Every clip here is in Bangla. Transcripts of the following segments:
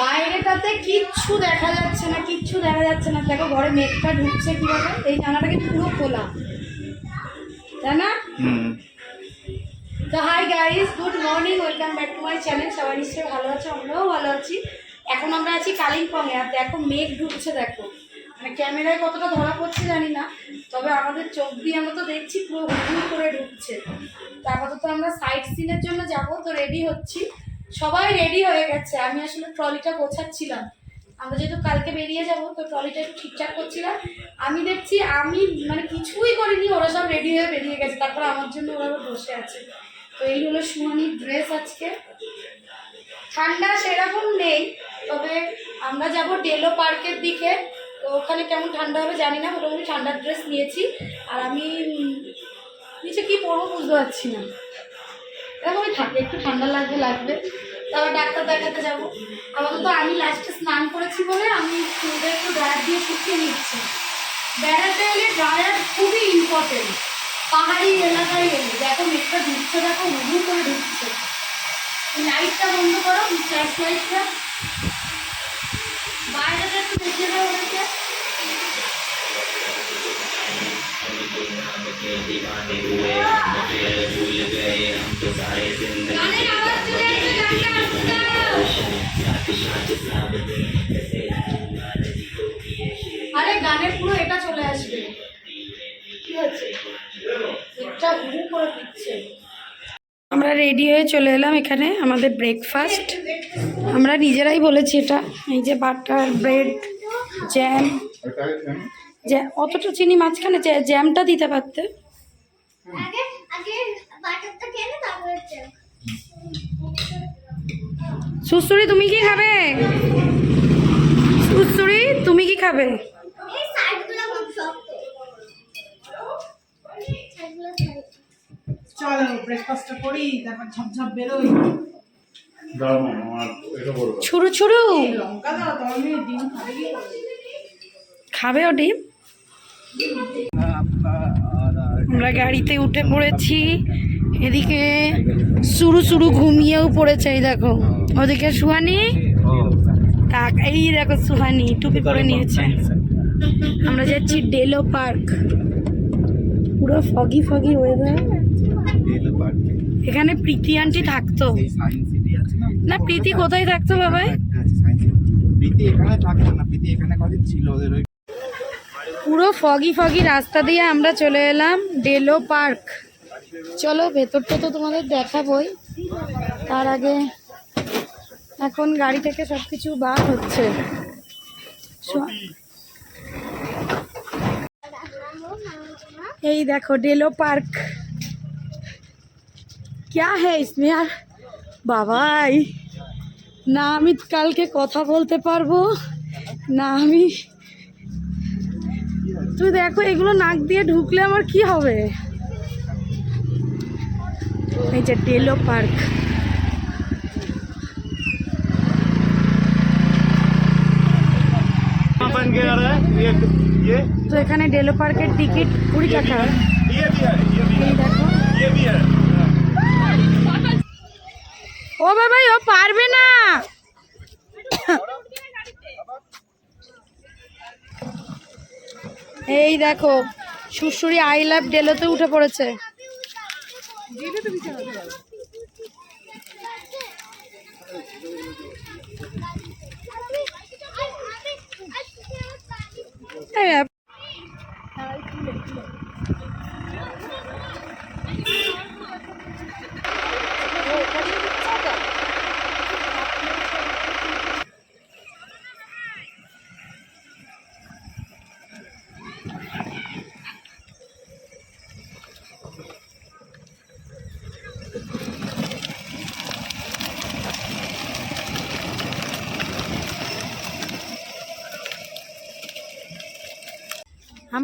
বাইরেটাতে কিচ্ছু দেখা যাচ্ছে না কিচ্ছু দেখা যাচ্ছে না। দেখো ঘরে মেঘটা ঢুকছে কীভাবে? এই জানাটা কিন্তু পুরো খোলা। তাই না? তো hi guys good morning welcome back to my channel সবাই নিশ্চয়ই ভালো আছো? আমরাও ভালো আছি। এখন আমরা আছি কালিম্পংয়ে। আর দেখো মেঘ ঢুকছে দেখো। মানে ক্যামেরায় কতটা ধরা পড়ছে জানি না। তবে আমাদের চোখ দিয়ে আমরা তো দেখছি পুরো হুড় করে ঢুকছে। তো আপাতত আমরা সাইট সিনের জন্য যাব। তো রেডি হচ্ছি। সবাই রেডি হয়ে গেছে। আমি আসলে ট্রলিটা গোছাচ্ছিলাম। আমরা যেহেতু কালকে বেরিয়ে যাব, তো ট্রলিটা একটু ঠিকঠাক করছিলাম। আমি দেখছি, আমি মানে কিছুই করিনি, ওরা সব রেডি হয়ে বেরিয়ে গেছে। তারপর আমার জন্য ওরা বসে আছে। তো এই হলো সুহানির ড্রেস আজকে। ঠান্ডা সেরকম নেই, তবে আমরা যাব ডেলো পার্কের দিকে। তো ওখানে কেমন ঠান্ডা হবে জানি না, মোটামুটি ঠান্ডার ড্রেস নিয়েছি। আর আমি নিচে কি পরবো বুঝতে পারছি না। এরকমই থাকে একটু ঠান্ডা লাগবে লাগবে। তারপর ডাক্তার দেখাতে যাব। আপাতত আমি লাস্টে স্নান করেছি বলে আমি চুলটা একটু ড্রায়ার দিয়ে শুকিয়ে নিচ্ছি। বেড়াতে এলে ড্রায়ার খুবই ইম্পর্টেন্ট পাহাড়ি এলাকায় এলে। দেখো, মেঘটা ঢুকছে দেখো, হুহু করে ঢুকছে লাইটটা বন্ধ করো ফ্ল্যাশ লাইটটা বাইরেটা একটু আরে গানের পুরো এটা চলে আসবে। কি হচ্ছে? এটা হুহু করে দিচ্ছে। আমরা রেডি হয়ে চলে এলাম এখানে আমাদের ব্রেকফাস্ট আমরা নিজেরাই বলেছি এটা। এই যে বাটার ব্রেড জ্যাম জ্যা অতটা চিনি মাঝখানে জ্যা- জ্যামটা দিতে পারতে। সুসুরি তুমি কি খাবে? সুসুরি তুমি কি খাবে? চলো ব্রেকফাস্টটা করি তারপর ঝপঝপ বেরোই। ছুরু ছুরু? খাবে ও ডিম? আমরা গাড়িতে উঠে পড়েছি। এদিকে সুরু সুরু ঘুমিয়েও পড়েছে, এই দেখো। ওদিকে সুহানি? কাক এই দেখো সুহানি, টুপি পরে নিয়েছে। আমরা যাচ্ছি ডেলো পার্ক। পুরো ফগি ফগি ওয়েদার এখানে প্রীতি আন্টি থাকতো। না, প্রীতি কোথায় থাকতো, বাবাই? প্রীতি এখানে থাকতো না, প্রীতি এখানে কদিন ছিল ওদের পুরো ফগি ফগি রাস্তা দিয়ে আমরা চলে এলাম ডেলো পার্ক চলো ভেতরটা তো তোমাদের দেখাবই তার আগে এখন গাড়ি থেকে সব কিছু বার হচ্ছে সো- এই দেখো ডেলো পার্ক क्या है इसमें यार বাবাই না আমি কালকে কথা বলতে পারবো না আমি তুমি দেখো, এগুলো নাক দিয়ে ঢুকলে আমার কি হবে? এই যে ডেলো পার্ক। তো এখানে ডেলো পার্কের টিকিট কুড়ি টাকা। ও বাবাই, ও পারবে না। এই দেখো সুশুরি আই লাভ ডেলোতে উঠে পড়েছে এই আপ-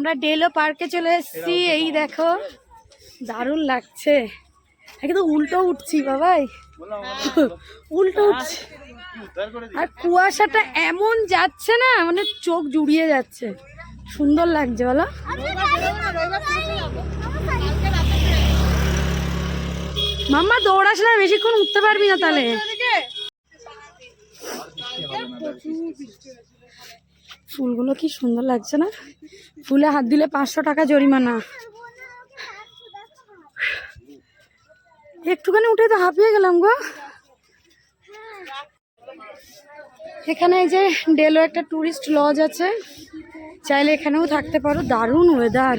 আমরা ডেলো পার্কে চলে এসেছি এই দেখো। দারুণ লাগছে। একদম উল্টো উঠছি বাবাই উল্টো উঠছি। আর কুয়াশাটা এমন যাচ্ছে না মানে চোখ জুড়িয়ে যাচ্ছে। সুন্দর লাগছে বলো। মাম্মা দৌড়াস না বেশিক্ষণ উঠতে পারবি না তাহলে। ফুলগুলো কি সুন্দর লাগছে না? ফুলে হাত দিলে পাঁচশো টাকা জরিমানা। একটুখানি উঠে তো হাঁপিয়ে গেলাম গো। এখানে এই যে ডেলো একটা ট্যুরিস্ট লজ আছে। চাইলে এখানেও থাকতে পারো। দারুণ ওয়েদার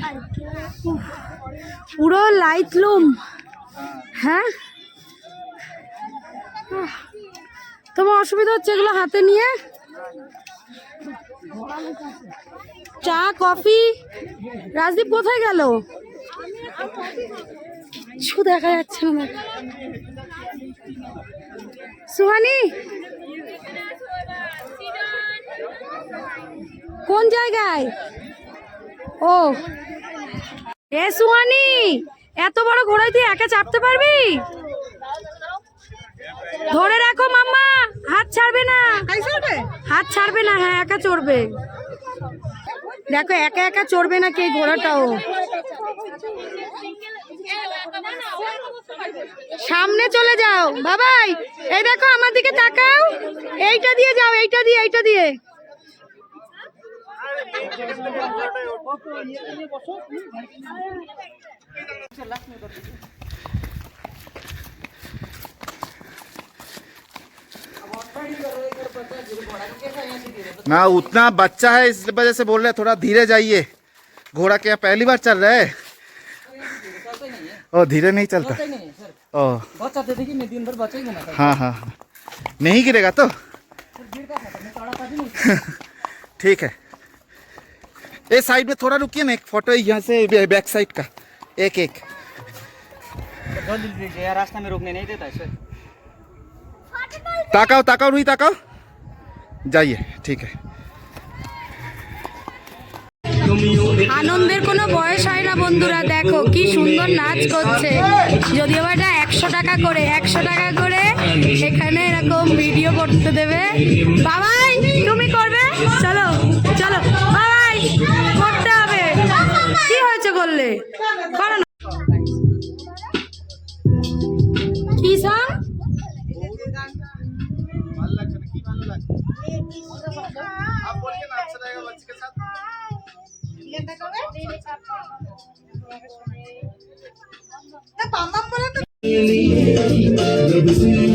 পুরো লাইট লুম হ্যাঁ? তোমার অসুবিধা হচ্ছে এগুলো হাতে নিয়ে? চা, কফি? রাজদীপ কোথায় গেল? কিছু দেখা যাচ্ছে না। সুহানি? কোন জায়গায়? ও। এ সুহানি, এত বড় ঘোড়ায় তুই একা চাপতে পারবি? ধরে রাখো মাম্মা হাত ছাড়বে না। হাত ছাড়বে না হ্যাঁ একা চড়বে। দেখো একা একা চড়বে না কে ঘোড়াটাও? সামনে চলে যাও। বাবাই এই দেখো আমার দিকে তাকাও। এইটা দিয়ে যাও এইটা দিয়ে এইটা দিয়ে। ना उतना बच्चा है इस वजह से बोल रहे हैं थोड़ा धीरे जाइए। घोड़ा क्या पहली बार चल रहा है। ओ धीरे नहीं चलता। ओ। बच्चा दे देगी मैं दिन भर बच्चा ही हाँ हाँ नहीं गिरेगा तो? ठीक है। ये साइड में थोड़ा रुकिए ना एक फ़ोटो यहाँ से बैक साइड का। एक एक। रास्ता में रोकने नहीं देता है सर। ताकाओ ताकाओ रुई ताकाओ जाइए ठीक है আনন্দের কোনো বয়স হয় না বন্ধুরা দেখো কি সুন্দর নাচ করছে যদিও বা এটা একশো টাকা করে একশো টাকা করে এখানে এরকম ভিডিও করতে দেবে বাবাই তুমি করবে চলো চলো বাবাই করতে হবে কি হয়েছে করলে করো কেটে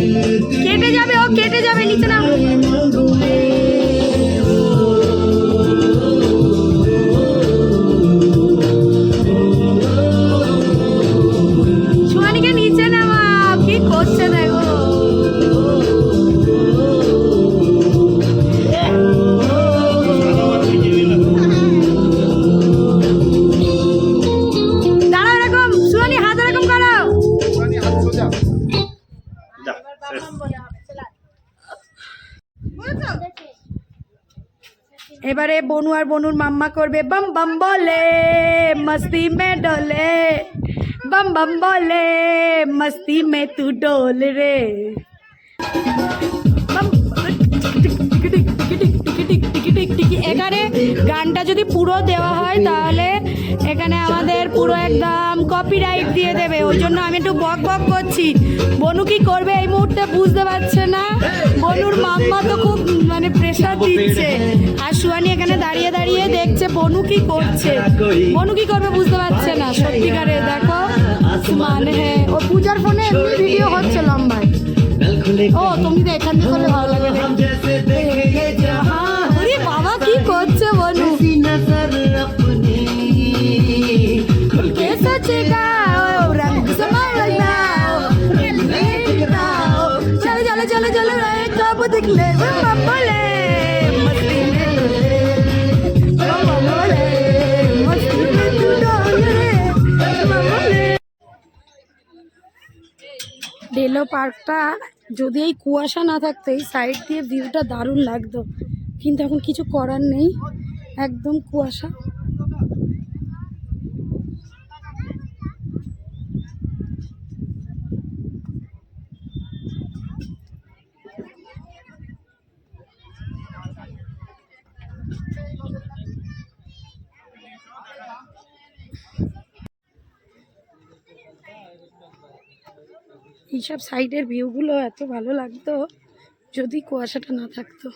আর বনুর মাম্মা করবে বাম বাম বলে মস্তি মে ডোলে বাম বাম বলে মস্তি মে তু ডোল রে এখানে গানটা যদি পুরো দেওয়া হয় তাহলে এখানে আমাদের পুরো একদম কপিরাইট দিয়ে দেবে। ওই জন্য আমি একটু বক বক করছি। বনু কি করবে এই মুহূর্তে বুঝতে পারছে না। বনুর মাম্মা তো খুব মানে প্রেশার দিচ্ছে। আর সুয়ানি এখানে দাঁড়িয়ে দাঁড়িয়ে দেখছে বনু কি করছে। বনু কি করবে বুঝতে পারছে না। সত্যিকারে দেখো মানে হ্যাঁ ও পূজার ফোনে ভিডিও হচ্ছে লম্বায়। ও, তুমি তো এখান থেকে ভালো লাগে। ডেলো পার্কটা যদি এই কুয়াশা না থাকতো এই সাইড দিয়ে ভিউটা দারুণ লাগতো। কিন্তু এখন কিছু করার নেই। একদম কুয়াশা। এইসব সাইডের ভিউগুলো এত ভালো লাগতো, যদি কুয়াশাটা না থাকতো।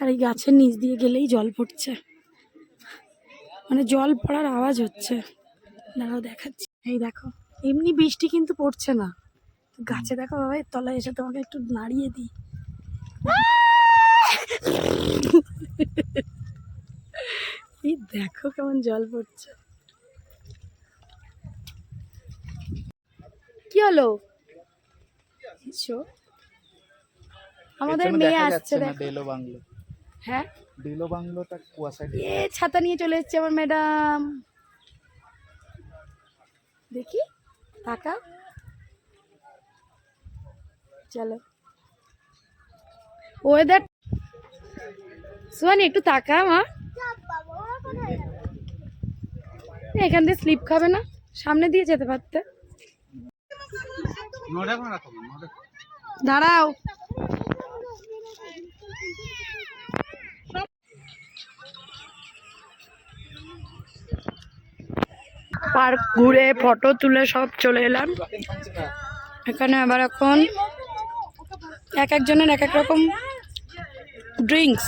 আর এই গাছের নিচ দিয়ে গেলেই জল পড়ছে। মানে জল পড়ার আওয়াজ হচ্ছে। দাঁড়াও দেখাচ্ছি। এই দেখো, এমনি বৃষ্টি কিন্তু পড়ছে না। গাছে দেখো বাবা, এর তলায় এসে তোমাকে একটু নাড়িয়ে দিই। এই দেখো কেমন জল পড়ছে। কি হলো? এসো। আমাদের মেয়ে আসছে দেখো। ডেলো বাংলো হ্যাঁ? ডেলো বাংলোটা কুয়াশায় এ ছাতা নিয়ে চলে এসছে আমার ম্যাডাম। দেখি টাকা চলো। ওয়েদার সোহানি একটু তাকা মা। এখান দিয়ে স্লিপ খাবে না। সামনে দিয়ে যেতে পারতে। দাঁড়াও। পার্ক ঘুরে ফটো তুলে সব চলে এলাম। এখানে আবার এখন এক একজনের এক এক রকম ড্রিঙ্কস।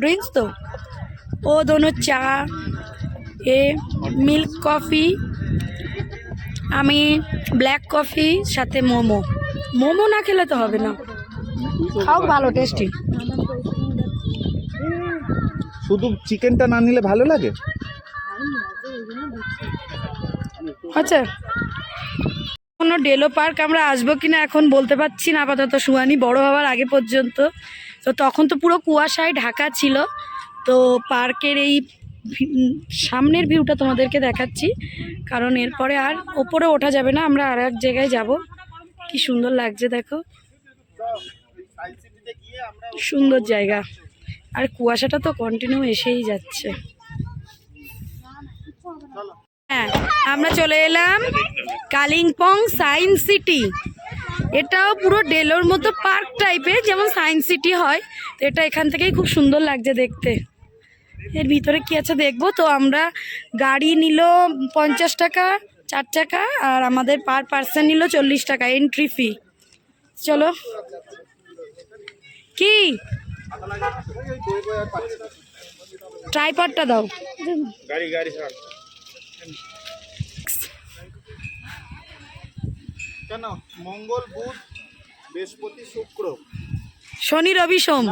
ড্রিঙ্কস তো? ও দোনো চা, এ মিল্ক কফি, আমি ব্ল্যাক কফি, সাথে মোমো। মোমো না খেলে তো হবে না। খাও ভালো টেস্টি শুধু চিকেনটা না নিলে ভালো লাগে? আচ্ছা। কোনো ডেলো পার্ক আমরা আসব কিনা এখন বলতে পারছি না আপাতত সুয়ানি বড় হওয়ার আগে পর্যন্ত। তো তখন তো পুরো কুয়াশায় ঢাকা ছিল। তো পার্কের এই ভি- সামনের ভিউটা তোমাদেরকে দেখাচ্ছি। কারণ এরপরে আর ওপরে ওঠা যাবে না আমরা আর এক জায়গায় যাব। কি সুন্দর লাগছে দেখো। সুন্দর জায়গা। আর কুয়াশাটা তো কন্টিনিউ এসেই যাচ্ছে। হ্যাঁ আমরা চলে এলাম কালিম্পং সায়েন্স সিটি। এটাও পুরো ডেলোর মতো পার্ক টাইপের, যেমন সায়েন্স সিটি হয়। তো এটা এখান থেকেই খুব সুন্দর লাগছে দেখতে। এর ভিতরে কি আছে দেখব? তো আমরা গাড়ি নিল পঞ্চাশ টাকা চার টাকা আর আমাদের পার পার্সন নিল চল্লিশ টাকা এন্ট্রি ফি চলো। কি? ট্রাইপডটা দাও। গাড়ি গাড়ি কেন? মঙ্গল বুধ বৃহস্পতি শুক্র। শনি রবি সোম।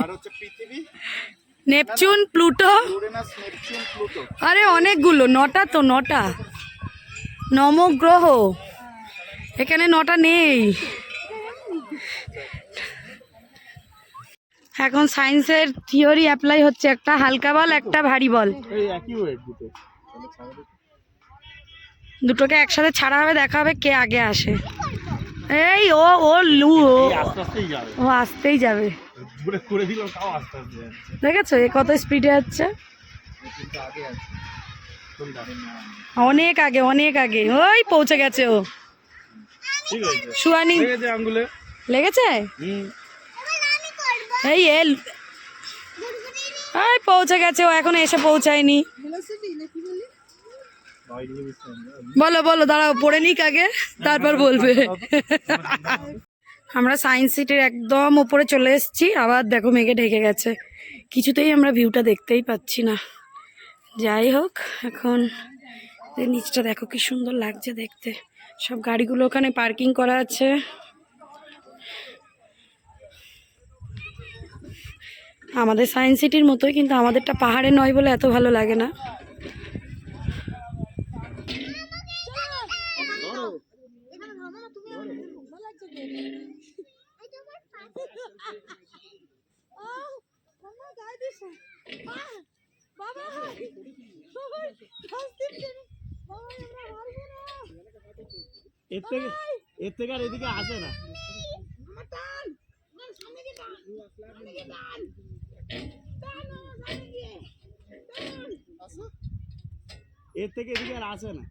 আর হচ্ছে পৃথিবী। Neptune Pluto. আরে অনেকগুলো। নটা তো নটা। নবগ্রহ এখানে নটা নেই। এখন সায়েন্সের থিওরি অ্যাপ্লাই হচ্ছে একটা হালকা বল একটা ভারী বল। দুটোকে একসাথে ছাড়া হবে দেখা হবে কে আগে আসে। এই ও ও লু ও। আস্তে আস্তেই যাবে। দেখেছ এ কত স্পিডে কোনটা অনেক আগে অনেক আগে। ওই পৌঁছে গেছে ও। সুয়ানি আঙ্গুলে? লেগেছে? এই এল এই পৌঁছে গেছে ও এখনও এসে পৌঁছায়নি। বলো বলো দাঁড়াও পড়ে নিক আগে তারপর বলবে। আমরা সায়েন্স সিটির একদম ওপরে চলে এসেছি আবার দেখো মেঘে ঢেকে গেছে। কিছুতেই আমরা ভিউটা দেখতেই পাচ্ছি না। যাই হোক, এখন নিচটা দেখো কি সুন্দর লাগছে দেখতে। সব গাড়িগুলো ওখানে পার্কিং করা আছে। আমাদের সায়েন্স সিটির মতোই, কিন্তু আমাদেরটা পাহাড়ে নয় বলে এত ভালো লাগে না। এর থেকে এর থেকে আর এদিকে আসে না। এর থেকে এদিকে আর আসে না।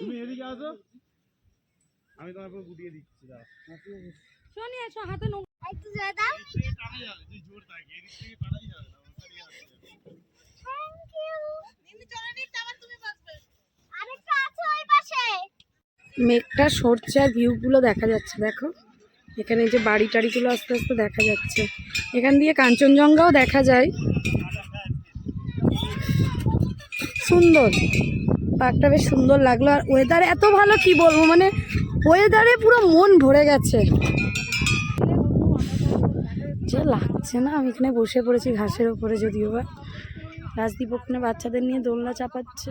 তুমি এদিকে আসো। আমি তোমার গুটিয়ে দিচ্ছি দাঁড়াও। শোনি এসো হাতে নোংরা একটু জোরে দাও। টানা যাবে, যে জোর থাকে, এদিক থেকে টানাই যাবে না, আরেকটা আছে ওই পাশে। মেঘটা সরছে আর ভিউগুলো দেখা যাচ্ছে দেখো। এখানে যে বাড়ি টাড়িগুলো আস্তে আস্তে দেখা যাচ্ছে। এখান দিয়ে কাঞ্চনজঙ্ঘাও দেখা যায়। সুন্দর। পার্কটা বেশ সুন্দর লাগল। আর ওয়েদার এত ভালো কি বলব মানে ওয়েদারে পুরো মন ভরে গেছে যে লাগছে না? আমি এখানে বসে পড়েছি ঘাসের ওপরে যদিও বা। রাজদীপ ওখানে বাচ্চাদের নিয়ে দোলনা চাপাচ্ছে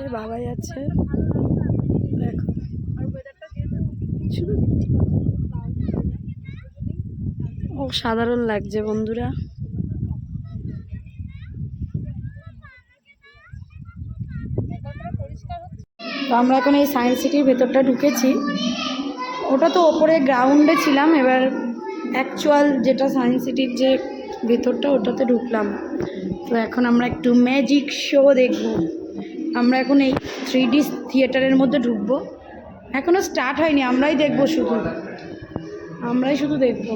দেখো। শুধু ও সাধারণ লাগছে বন্ধুরা। তো আমরা এখন এই সায়েন্স সিটির ভেতরটা ঢুকেছি। ওটা তো ওপরে গ্রাউন্ডে ছিলাম, এবার অ্যাকচুয়াল যেটা সায়েন্স সিটির যে ভেতরটা ওটাতে ঢুকলাম। তো এখন আমরা একটু ম্যাজিক শো দেখব। আমরা এখন এই থ্রি ডি থিয়েটারের মধ্যে ঢুকবো। এখনও স্টার্ট হয়নি, আমরাই দেখব শুধু। আমরাই শুধু দেখব।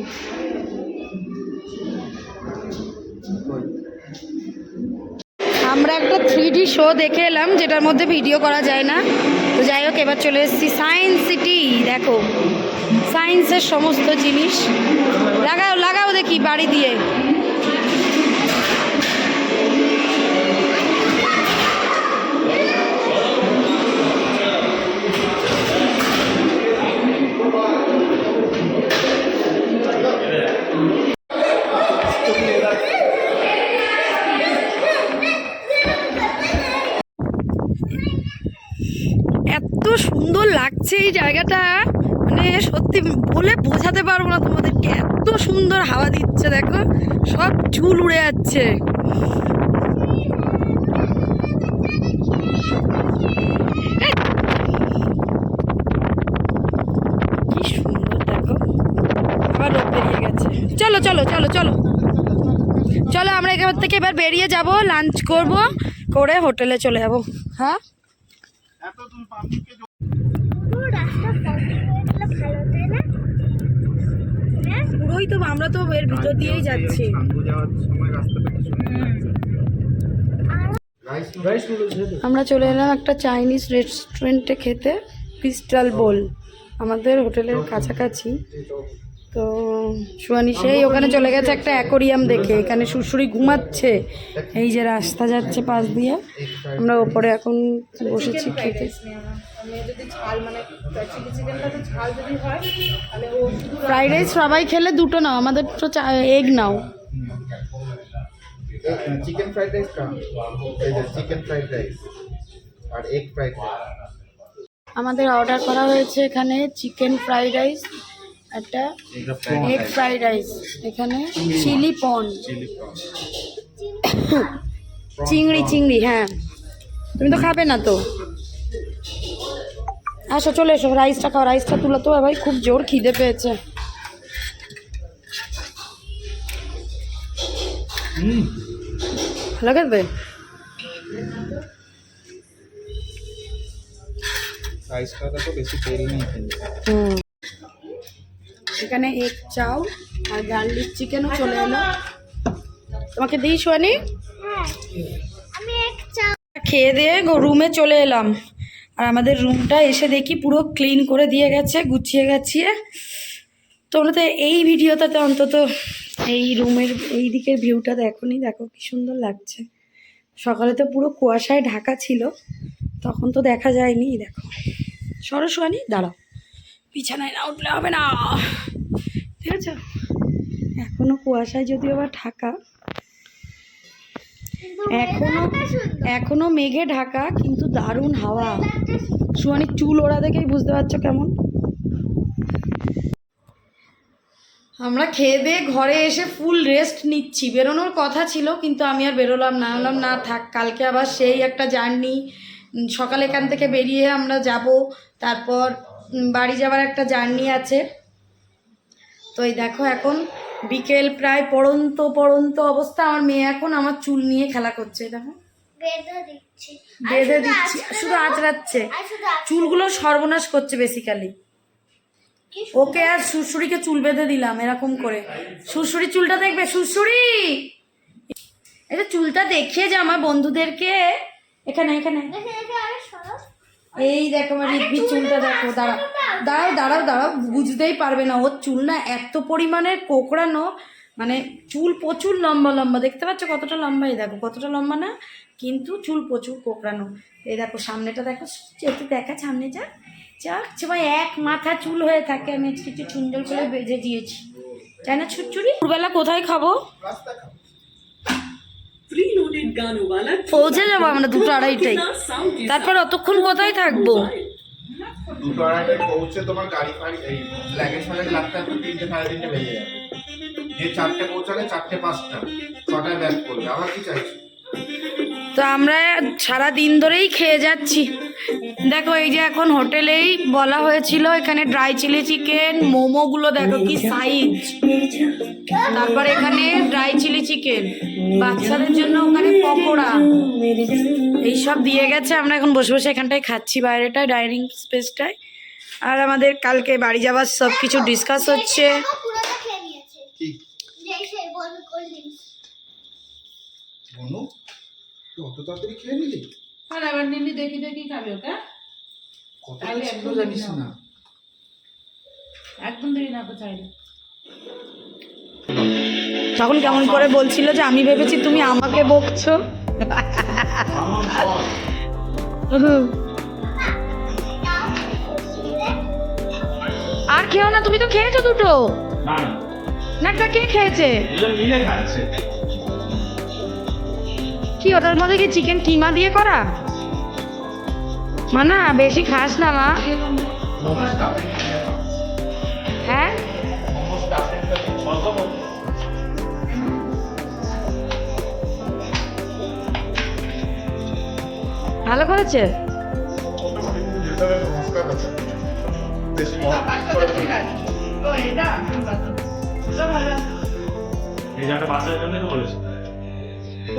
আমরা একটা থ্রি ডি শো দেখে এলাম, যেটার মধ্যে ভিডিও করা যায় না। তো যাই হোক, এবার চলে এসেছি সায়েন্স সিটি দেখো। সায়েন্সের সমস্ত জিনিস। লাগাও লাগাও দেখি বাড়ি দিয়ে। সুন্দর এই জায়গাটা মানে সত্যি বলে বোঝাতে পারব না তোমাদেরকে এত সুন্দর হাওয়া দিচ্ছে, দেখো। সব চুল উড়ে যাচ্ছে। চলো চলো চলো চলো। চলো, আমরা এখান থেকে এবার বেরিয়ে যাব লাঞ্চ করব, করে হোটেলে চলে যাব। হ্যাঁ পুরো রাস্তা ফটো ভালো তাই না হ্যাঁ? পুরোই তো আমরা দিয়েই যাচ্ছি। আমরা চলে এলাম একটা চাইনিজ রেস্টুরেন্টে খেতে ক্রিস্টাল বোল আমাদের হোটেলের কাছাকাছি। তো সুয়ানি সেই ওখানে চলে গেছে একটা অ্যাকোরিয়াম দেখে এখানে সুরসুরি ঘুমাচ্ছে। এই যে রাস্তা যাচ্ছে পাশ দিয়ে আমরা ওপরে এখন বসেছি খেতে। ফ্রাইড রাইস সবাই খেলে দুটো নাও আমাদের তো এগ নাও। চিকেন ফ্রাইড রাইস কাম এই যে চিকেন ফ্রাইড রাইস আর এগ ফ্রাইড রাইস। আমাদের অর্ডার করা হয়েছে এখানে চিকেন ফ্রাইড রাইস একটা এগ ফ্রাইড রাইস এখানে চিলি পন। চিংড়ি চিংড়ি হ্যাঁ। তুমি তো খাবে না তো? আসো চলে এসো রাইসটা খাও রাইসটা তুলো তো ভাই খুব জোর খিদে পেয়েছে। ভালো খেতে? এখানে এগ চাও আর গার্লিক চিকেনও চলে এলো। তোমাকে দিই সোয়ানি হ্যাঁ এক খেয়ে দিয়ে রুমে চলে এলাম। আর আমাদের রুমটা এসে দেখি পুরো ক্লিন করে দিয়ে গেছে, গুছিয়ে গেছিয়ে। তোমরা তো এই ভিডিওটাতে অন্তত এই রুমের এই দিকের ভিউটা দেখোনি দেখো কি সুন্দর লাগছে। সকালে তো পুরো কুয়াশায় ঢাকা ছিল, তখন তো দেখা যায়নি দেখো। সরস্বানি দাঁড়াও। বিছানায় না উঠলে হবে না। ঠিক আছে? এখনও কুয়াশায় যদিও বা ঢাকা এখনও এখনও মেঘে ঢাকা কিন্তু দারুণ হাওয়া। সুয়ানির চুল ওরা দেখেই বুঝতে পারছ কেমন? আমরা খেয়ে দিয়ে ঘরে এসে ফুল রেস্ট নিচ্ছি। বেরোনোর কথা ছিল কিন্তু আমি আর বেরোলাম না। বললাম না থাক কালকে আবার সেই একটা জার্নি। সকালে এখান থেকে বেরিয়ে আমরা যাব। তারপর বাড়ি যাওয়ার একটা জার্নি আছে। তো এই দেখো এখন বিকেল প্রায় পড়ন্ত পড়ন্ত অবস্থা। আমার মেয়ে এখন আমার চুল নিয়ে খেলা করছে দেখো। বেঁধে দিচ্ছি। শুধু আঁচড়াচ্ছে। চুলগুলো সর্বনাশ করছে বেসিক্যালি ওকে আর সুরসুরিকে চুল বেঁধে দিলাম এরকম করে। সুরসুরি চুলটা দেখবে? সুরসুরি! এটা চুলটা দেখিয়ে যে আমার বন্ধুদেরকে এখানে এখানে। এই দেখো আমার চুলটা দেখো দাঁড়া দাঁড়াও দাঁড়াও দাঁড়াও বুঝতেই পারবে না। ওর চুল না এত পরিমাণের কোকড়ানো মানে চুল প্রচুর লম্বা লম্বা। দেখতে পাচ্ছ কতটা লম্বা? এই দেখো কতটা লম্বা না? কিন্তু চুল প্রচুর কোকড়ানো। এই দেখো সামনেটা দেখো একটু দেখা সামনে যা। যা সবাই এক মাথা চুল হয়ে থাকে। আমি একটু সুন্দর করে বেঁধে দিয়েছি। তাই না ছুটছুরি দুপুরবেলা কোথায় খাব? পৌঁছে যাব আমরা দুটো আড়াইটাই তারপর অতক্ষণ কোথায় থাকব? দুটো পৌঁছে তোমার গাড়ি ফাড়ি, এই তিনটে সাড়ে তিনটে বেজে যাবে। দিয়ে চারটে পৌঁছালে চারটে পাঁচটা, ছটায় করবে। কি তো আমরা সারা দিন ধরেই খেয়ে যাচ্ছি। দেখো, এই যে এখন হোটেলেই বলা হয়েছিল, এখানে ড্রাই চিলি চিকেন মোমোগুলো দেখো কি সাইজ তারপর এখানে ড্রাই চিলি চিকেন বাচ্চাদের জন্য ওখানে পকোড়া। এইসব দিয়ে গেছে আমরা এখন বসে বসে এখানটায় খাচ্ছি বাইরেটায় ডাইনিং স্পেসটায় আর আমাদের কালকে বাড়ি যাওয়ার সব কিছু ডিসকাস হচ্ছে দেখো, দেখি খাবে ওটা একদম না। দেরি না কোথায় তখন কেমন করে বলছিল যে আমি ভেবেছি তুমি আমাকে বকছো? আর খেও না, তুমি তো খেয়েছো দুটো। না নাকটা কে খেয়েছে? কি, ওটার মধ্যে কি চিকেন কিমা দিয়ে করা? মা না বেশি খাস না মা। ভালো করেছে?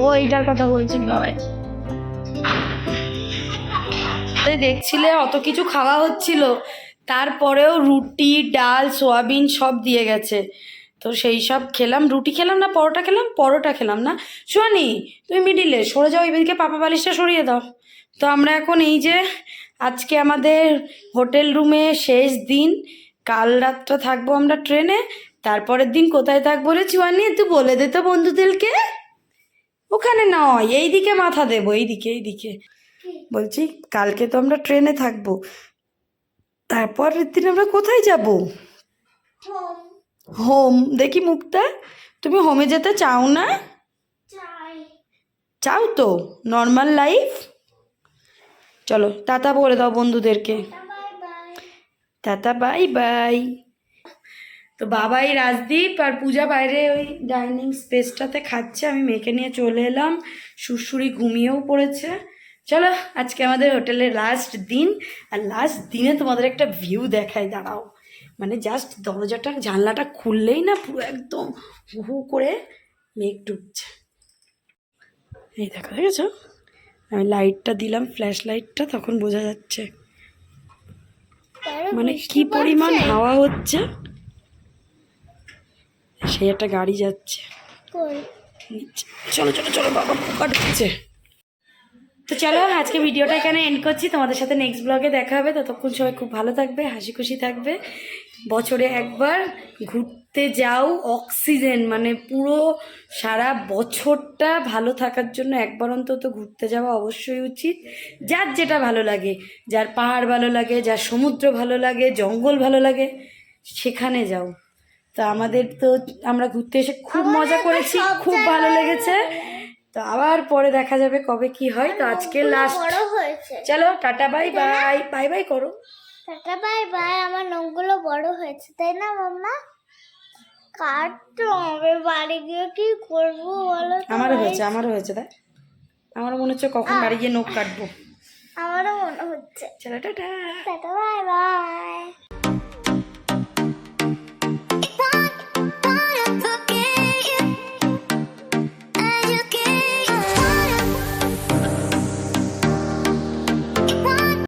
ও এইটার কথা বলছি বাবাই দেখছিলে, অত কিছু খাওয়া হচ্ছিল। তারপরেও রুটি, ডাল, সোয়াবিন সব দিয়ে গেছে। তো সেই সব খেলাম, রুটি খেলাম না, পরোটা খেলাম পরোটা খেলাম না। শোনি তুমি মিডিলে সরে যাও এদিকে পাপা বালিশটা সরিয়ে দাও। তো আমরা এখন এই যে আজকে আমাদের হোটেল রুমে শেষ দিন, কাল রাতটা থাকব আমরা ট্রেনে, তারপরের দিন কোথায় থাকব রে চুয়ানি তুই বলে দে তো বন্ধুদেরকে। ওখানে নয়, এইদিকে মাথা দেবো, এইদিকে এইদিকে। বলছি, কালকে তো আমরা ট্রেনে থাকব। তারপরের দিন আমরা কোথায় যাব? হোম। দেখি মুখটা। তুমি হোমে যেতে চাও না? চাও তো? নর্মাল লাইফ চলো টাটা বলে দাও বন্ধুদেরকে। টাটা বাই বাই। তো বাবাই রাজদীপ আর পূজা বাইরে ওই ডাইনিং স্পেসটাতে খাচ্ছে। আমি মেয়েকে নিয়ে চলে এলাম। সুরসুরি ঘুমিয়েও পড়েছে। চলো আজকে আমাদের হোটেলের লাস্ট দিন। আর লাস্ট দিনে তোমাদের একটা ভিউ দেখায় দাঁড়াও। মানে জাস্ট দরজাটা জানলাটা খুললেই না পুরো একদম হু হু করে মেঘ ডুবছে। এই দেখো দেখেছ আমি লাইটটা দিলাম ফ্ল্যাশ লাইটটা তখন বোঝা যাচ্ছে। মানে কি পরিমাণ হাওয়া হচ্ছে? সেই একটা গাড়ি যাচ্ছে। চলো চলো চলো বাবা পোকা ঢুকছে। তো চলো আজকে ভিডিওটা এখানে এন্ড করছি। তোমাদের সাথে নেক্সট ব্লগে দেখা হবে। ততক্ষণ সবাই খুব ভালো থাকবে হাসি খুশি থাকবে। বছরে একবার ঘুরতে যাও অক্সিজেন মানে পুরো সারা বছরটা ভালো থাকার জন্য একবার অন্তত ঘুরতে যাওয়া অবশ্যই উচিত। যার যেটা ভালো লাগে যার পাহাড় ভালো লাগে যার সমুদ্র ভালো লাগে জঙ্গল ভালো লাগে সেখানে যাও। তো আমাদের তো আমরা ঘুরতে এসে খুব মজা করেছি খুব ভালো লেগেছে। তো আবার পরে দেখা যাবে কবে কি হয়। তো আজকে লাস্ট চলো tata bye bye bye bye করো। Tata bye bye. আমার নখগুলো বড় হয়েছে তাই না মাম্মা? কাটতো হবে বাড়ি গিয়ে কি করব বলো আমারও হয়েছে আমারও হয়েছে তাই আমারও মনে হচ্ছে কখন বাড়ি গিয়ে নখ কাটবো। আমারও মনে হচ্ছে। চলো টাটা। Tata bye by.